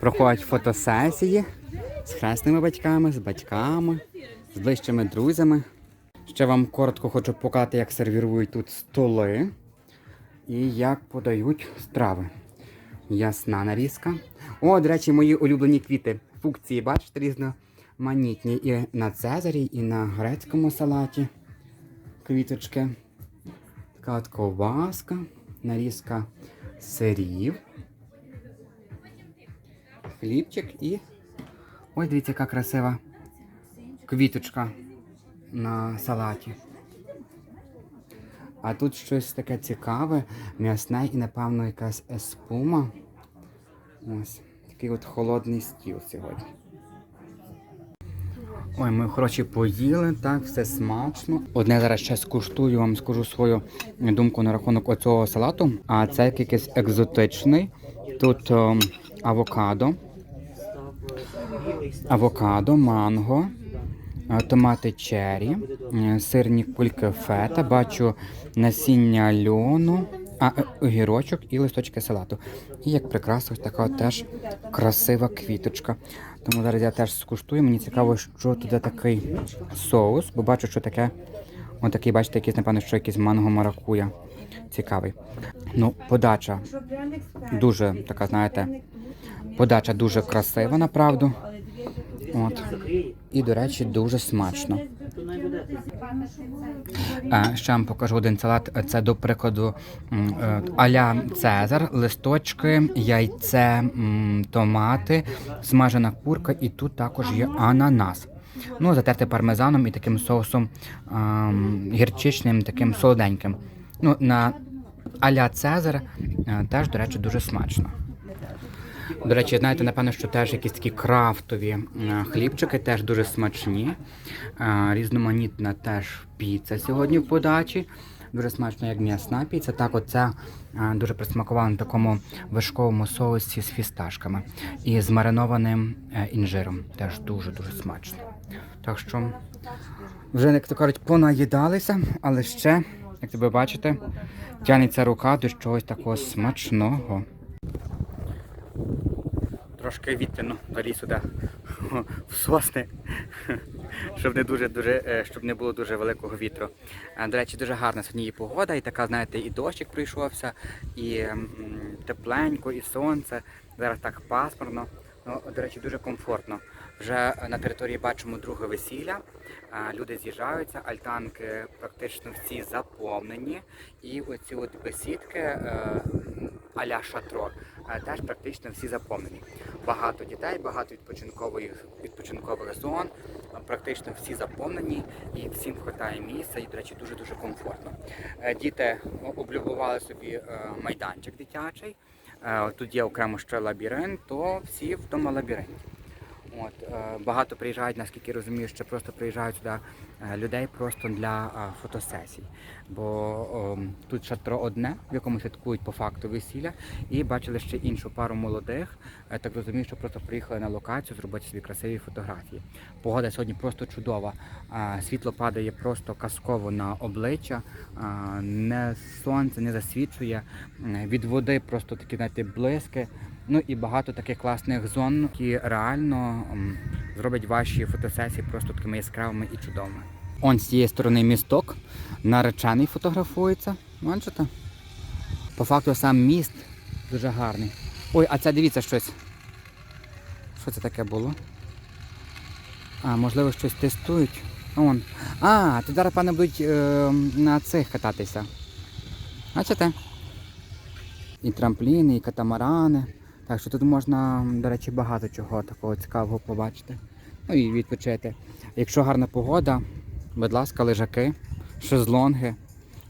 Проходять фотосесії з хресними батьками, з батьками, з ближчими друзями. Ще вам коротко хочу показати, як сервірують тут столи і як подають страви. Ясна нарізка. О, до речі, мої улюблені квіти. Функції, бачите, різноманітні. І на Цезарі, і на грецькому салаті. Квіточки. Така от ковбаска, нарізка сирів. Хлібчик і. Ой, дивіться, яка красива квіточка на салаті. А тут щось таке цікаве, м'ясне і, напевно, якась еспума. Ось, такий от холодний стіл сьогодні. Ой, ми хороші поїли, так, все смачно. Одне зараз ще скуштую, вам скажу свою думку на рахунок оцього салату. А це якийсь екзотичний. Тут ем, авокадо, авокадо, манго, е, томати черрі, е, сирні кульки фета, бачу насіння льону, а е, огірочок і листочки салату. І як прикраса, така теж красива квіточка. Тому зараз я теж скуштую. Мені цікаво, що туди такий соус, бо бачу, що таке. Отакий, бачите, якийсь, напевно, що якийсь манго маракуя. Цікавий. Ну, подача дуже така, знаєте, подача дуже красива, направду. От. І, до речі, дуже смачно. А, ще вам покажу один салат. Це до прикладу е, аля Цезар, листочки, яйце, томати, смажена курка, і тут також є ананас. Ну, затерти пармезаном і таким соусом ем, гірчичним, таким солоденьким. Ну, на аля Цезар е, теж, до речі, дуже смачно. До речі, знаєте, напевно, що теж якісь такі крафтові хлібчики, теж дуже смачні. Різноманітна теж піца сьогодні в подачі. Дуже смачно, як м'ясна піца. Так, оця е, дуже присмакувала на такому вишковому соусі з фісташками і з маринованим е, інжиром. Теж дуже-дуже смачно. Так що вже, як то кажуть, понаїдалися, але ще, як ви бачите, тягнеться рука до чогось такого смачного. Трошки вітряно далі сюди в сосни, щоб не дуже дуже е, щоб не було дуже великого вітру. До речі, дуже гарна сьогодні є погода, і така, знаєте, і дощик прийшовся, і тепленько, і сонце. Зараз так пасмурно. Ну, до речі, дуже комфортно. Вже на території бачимо друге весілля. Люди з'їжджаються, альтанки практично всі заповнені. І оці от бесідки е, а-ля шатро теж практично всі заповнені. Багато дітей, багато відпочинкових відпочинкових зон, практично всі заповнені і всім вистачає місця, і, до речі, дуже-дуже комфортно. Е, Діти облюбували собі е, майданчик дитячий. Е, Тут є окремо ще лабіринт, то всі в тому лабіринті. От, е, багато приїжджають, наскільки розумію, що просто приїжджають сюди е, людей просто для е, фотосесій. Бо о, тут шатро одне, в якому святкують по факту весілля, і бачили ще іншу пару молодих. Так розумію, що просто приїхали на локацію зробити собі красиві фотографії. Погода сьогодні просто чудова. Світло падає просто казково на обличчя, не сонце не засвічує. Від води просто такі знаєте, блиски. Ну і багато таких класних зон, які реально зроблять ваші фотосесії просто такими яскравими і чудовими. Он з цієї сторони місток, наречений фотографується. Бачите? По факту сам міст дуже гарний. Ой, а це дивіться щось. Що це таке було? А, можливо, щось тестують. Он. А, тут зараз, пане, будуть е, на цих кататися. Бачите? І трампліни, і катамарани. Так що тут можна, до речі, багато чого такого цікавого побачити. Ну і відпочити. Якщо гарна погода, будь ласка, лежаки, шезлонги,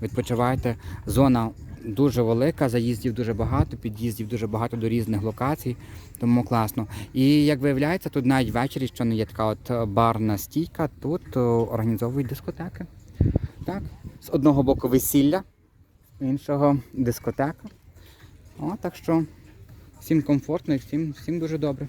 відпочивайте. Зона дуже велика, заїздів дуже багато, під'їздів дуже багато до різних локацій, тому класно. І як виявляється, тут навіть ввечері, що не є така от барна стійка, тут організовують дискотеки. Так, з одного боку весілля, з іншого дискотека. О, так що всім комфортно і всім, всім дуже добре.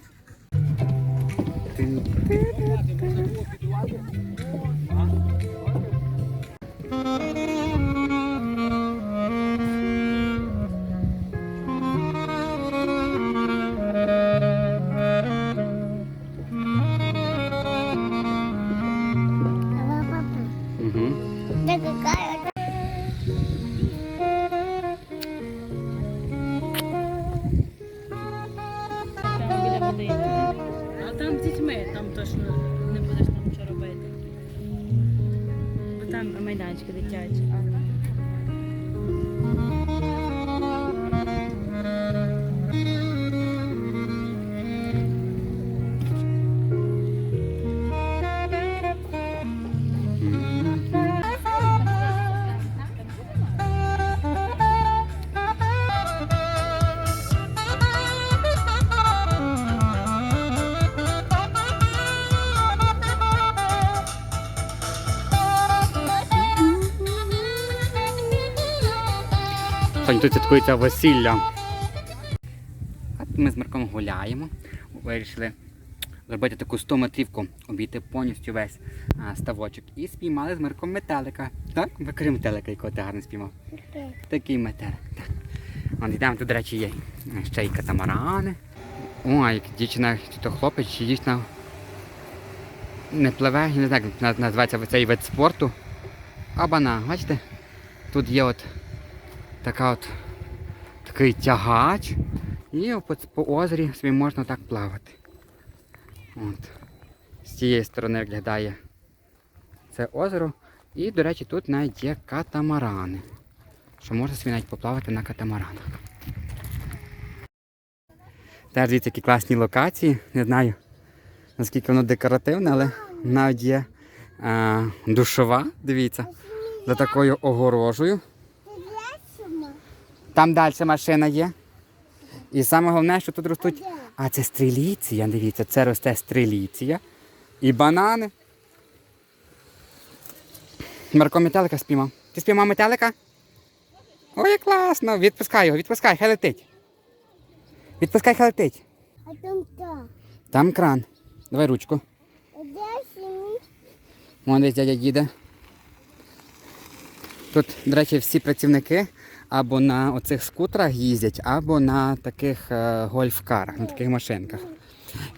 Тут святкується весілля. Ми з Марком гуляємо. Вирішили зробити таку 100 метрівку, обійти повністю весь а, ставочок. І спіймали з Марком метелика. Так? Викрий метелика, якого ти гарно спіймав. Такий метелик. Так. От йдемо, тут, до речі, є ще й катамарани. О, як дівчина, чи то хлопець, чи дівчина не пливе, я не знаю, як називається цей вид спорту. Абана, бачите? Тут є от така от такий тягач. І по, озері собі можна так плавати. От. З цієї сторони виглядає це озеро. І, до речі, тут навіть є катамарани. Що можна собі навіть поплавати на катамаранах. Теж дивіться, які класні локації. Не знаю наскільки воно декоративне, але навіть є е, душова, дивіться, за такою огорожею. Там далі машина є. І саме головне, що тут ростуть. А це стріліція, дивіться, це росте стріліція. І банани. Марко метелика спіймав. Ти спіймав метелика? Ой, як класно! Відпускай його, відпускай, хай летить. Відпускай, хай летить. А там так. Там кран. Давай ручку. Десь дядя їде. Тут, до речі, всі працівники або на оцих скутерах їздять, або на таких е, гольф-карах, на таких машинках.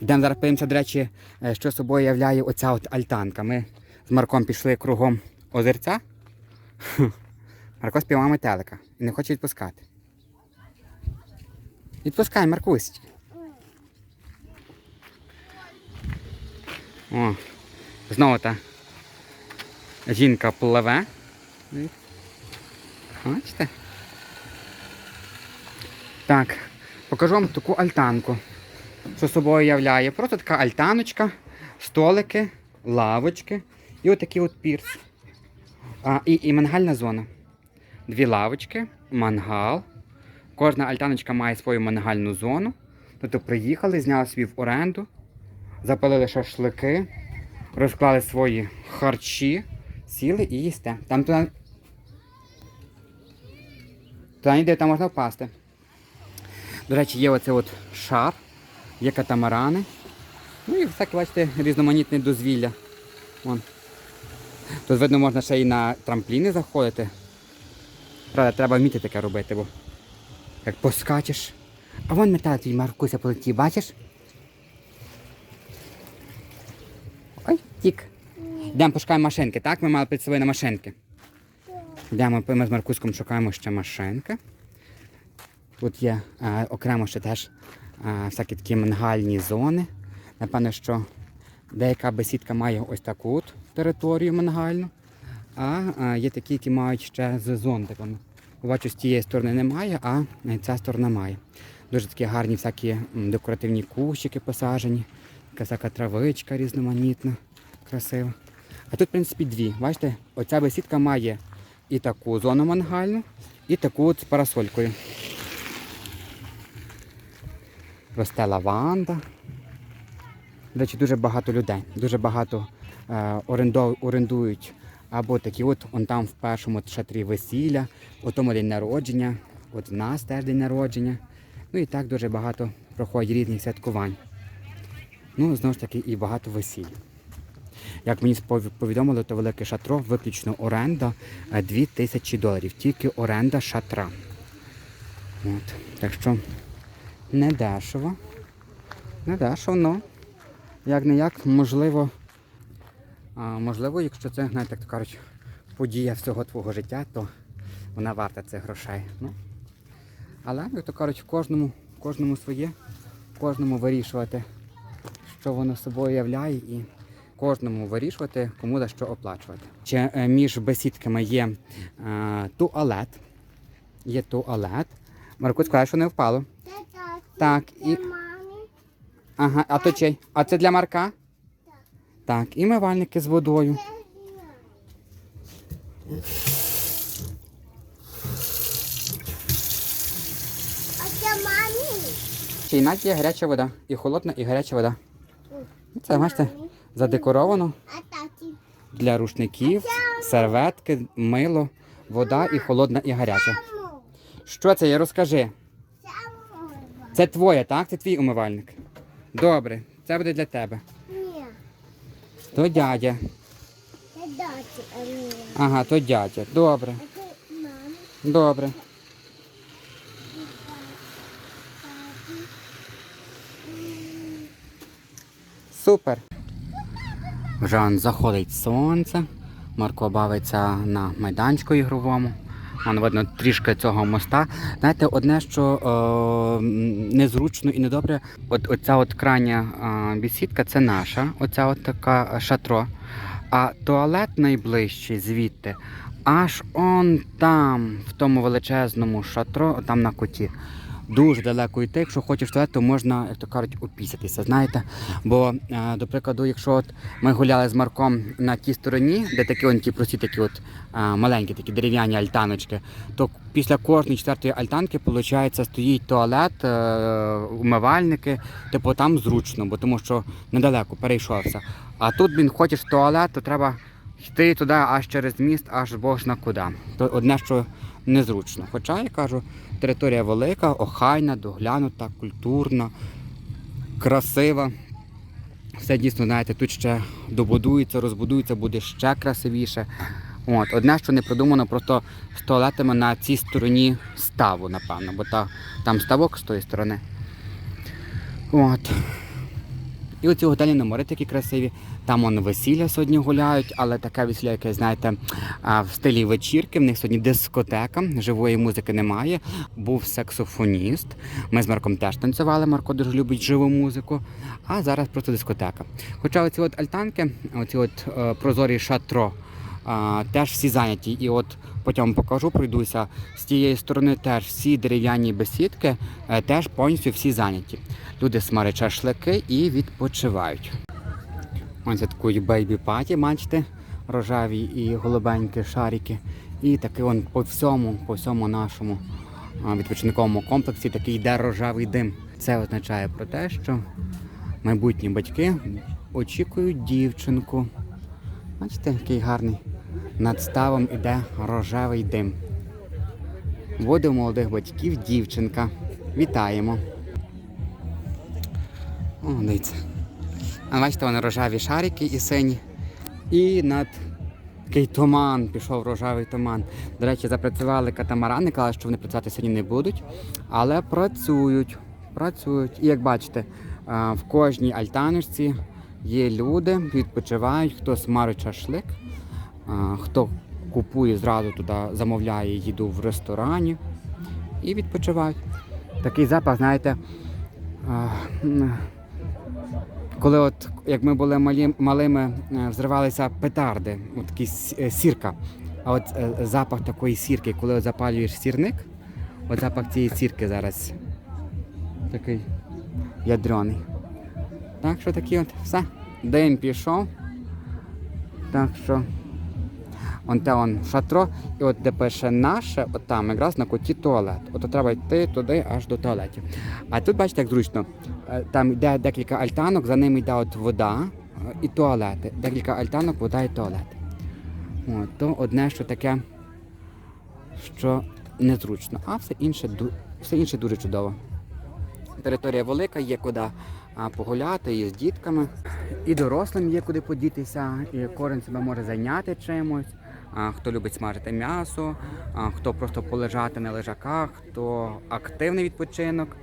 Йдемо зараз подивимося, до речі, е, що собою являє оця от альтанка. Ми з Марком пішли кругом озерця. Марко співав метелика і не хоче відпускати. Відпускай, Маркусь. О, знову та жінка пливе. Бачите? Так, покажу вам таку альтанку. Що собою являє? Просто така альтаночка, столики, лавочки і отакий от пірс. А, і, і мангальна зона. Дві лавочки, мангал. Кожна альтаночка має свою мангальну зону. Тобто приїхали, зняли собі в оренду, запалили шашлики, розклали свої харчі, сіли і їсте. Там туди, туди ніде там можна впасти. До речі, є оце от шар, є катамарани. Ну і всяке, бачите, різноманітне дозвілля. Вон. Тут, видно, можна ще і на трампліни заходити. Правда, треба вміти таке робити, бо як поскачеш. А вон метал твій Маркуся полетів, бачиш? Ой, тік. Йдемо пошукаємо машинки, так? Ми мали під собою на машинки. Йдемо, ми з Маркуськом шукаємо ще машинки. Тут є е, окремо ще теж е, всякі такі мангальні зони. Напевно, що деяка бесідка має ось таку от територію мангальну, а е, є такі, які мають ще з зонтиками. Бачу, з тієї сторони немає, а е, ця сторона має. Дуже такі гарні всякі декоративні кущики посаджені, така всяка травичка різноманітна, красива. А тут, в принципі, дві. Бачите, оця бесідка має і таку зону мангальну, і таку от з парасолькою. Росте лаванда. До речі, дуже багато людей. Дуже багато е, орендують або такі от, он там в першому шатрі весілля, у тому день народження, от в нас теж день народження. Ну і так дуже багато проходить різних святкувань. Ну, знову ж таки, і багато весіль. Як мені повідомили, то велике шатро, виключно оренда е, 2000 доларів. Тільки оренда шатра. От. Так що не дешево. Не дешево, ну. Як не як, можливо, можливо, якщо це, знаєте, як то кажуть, подія всього твого життя, то вона варта цих грошей. Ну. Але, як то кажуть, кожному, кожному своє, кожному вирішувати, що воно собою являє, і кожному вирішувати, кому за що оплачувати. Ще е, між бесідками є е, туалет. Є туалет. Маркусь каже, що не впало. Так, і. Ага, а то чий? А це для Марка? Так, і мивальники з водою. А це мамі. Чи іначе є гаряча вода. І холодна, і гаряча вода. Це, бачите, задекоровано для рушників, серветки, мило, вода і холодна, і гаряча. Що це є? Розкажи. Це твоє, так? Це твій умивальник. Добре, це буде для тебе. Ні, То дядя. це таті, а ні. Ага, то дядя. Добре, А це мамі. добре. Супер. Вже заходить сонце. Марко бавиться на майданчику ігровому. Вон видно трішки цього моста. Знаєте, одне, що е, незручно і недобре, от оця от крайня е, бісідка це наша, оця от така шатро. А туалет найближчий звідти, аж он там, в тому величезному шатро, там на коті. Дуже далеко йти. Якщо хочеш туалет, то можна, як то кажуть, опісятися. Знаєте? Бо, е, до прикладу, якщо от ми гуляли з Марком на тій стороні, де такі он ті прості такі от е, маленькі такі дерев'яні альтаночки, то після кожної четвертої альтанки, виходить, стоїть туалет, е, умивальники, типу там зручно, бо тому що недалеко перейшовся. А тут він хочеш туалет, то треба йти туди аж через міст, аж бог зна куди. То одне, що незручно. Хоча я кажу, територія велика, охайна, доглянута, культурна, красива. Все дійсно, знаєте, тут ще добудується, розбудується, буде ще красивіше. От, одне, що не продумано, просто з туалетами на цій стороні ставу, напевно, бо та, там ставок з тої сторони. От. І оці готельні номери такі красиві. Там он весілля сьогодні гуляють, але таке весілля, яке, знаєте, в стилі вечірки. В них сьогодні дискотека, живої музики немає. Був саксофоніст. Ми з Марком теж танцювали. Марко дуже любить живу музику. А зараз просто дискотека. Хоча оці от альтанки, оці от е, прозорі шатро. Теж всі зайняті. І от потім покажу, пройдуся. З тієї сторони теж всі дерев'яні бесідки, е, теж повністю всі зайняті. Люди смарять шашлики і відпочивають. Ось такий бейбі паті, бачите, рожеві і голубенькі шарики. І такий он по всьому, по всьому нашому відпочинковому комплексі такий йде рожевий дим. Це означає про те, що майбутні батьки очікують дівчинку. Бачите, який гарний. Над ставом іде рожевий дим. У молодих батьків дівчинка. Вітаємо. О, дивіться. А бачите, вони рожеві шарики і сині. І над такий туман, пішов рожевий туман. До речі, запрацювали катамарани, казали, що вони працювати сьогодні не будуть, але працюють. Працюють. І як бачите, в кожній альтаночці є люди, відпочивають, хто смарить шашлик, хто купує зразу туди, замовляє їду в ресторані і відпочивають. Такий запах, знаєте. коли от як ми були малі, малими, е, взривалися петарди, такі е, сірка. А от е, запах такої сірки, коли от запалюєш сірник, от запах цієї сірки зараз такий ядрений. Так що такі от все. День пішов. Так що. Он те он шатро, і от де пише наше, от там якраз на коті туалет. От треба йти туди аж до туалетів. А тут бачите, як зручно. Е, Там йде декілька альтанок, за ними йде от вода е, і туалети. Декілька альтанок, вода і туалет. От, то одне, що таке, що незручно, а все інше, все інше дуже чудово. Територія велика, є куди погуляти і з дітками. І дорослим є куди подітися, і кожен себе може зайняти чимось. Хто любить смажити м'ясо, хто просто полежати на лежаках, хто активний відпочинок.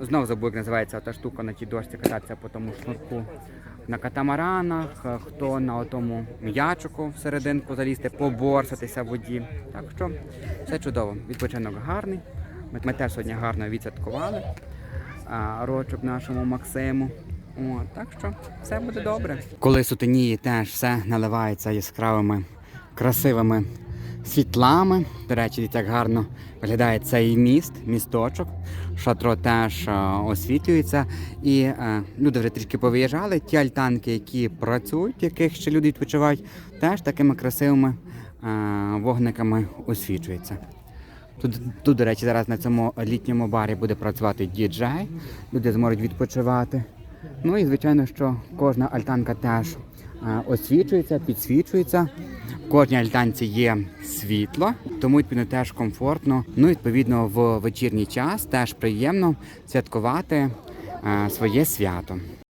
Знову забув, як називається та штука на тій дошці кататися по тому шнурку. На катамаранах, хто на тому м'ячику всерединку залізти, поборсатися в воді. Так що все чудово. Відпочинок гарний. Ми, ми теж сьогодні гарно відсвяткували рочок нашому Максиму. О, так що все буде добре. Коли сутеніє, теж все наливається яскравими, красивими світлами. До речі, як гарно виглядає цей міст, місточок. Шатро теж е, освітлюється. І е, люди вже трішки повиїжджали. Ті альтанки, які працюють, яких ще люди відпочивають, теж такими красивими е, вогниками освічуються. Тут, тут, до речі, зараз на цьому літньому барі буде працювати діджей. Люди зможуть відпочивати. Ну і звичайно, що кожна альтанка теж освічується, підсвічується. В кожній альтанці є світло, тому відповідно теж комфортно. Ну, відповідно, в вечірній час теж приємно святкувати своє свято.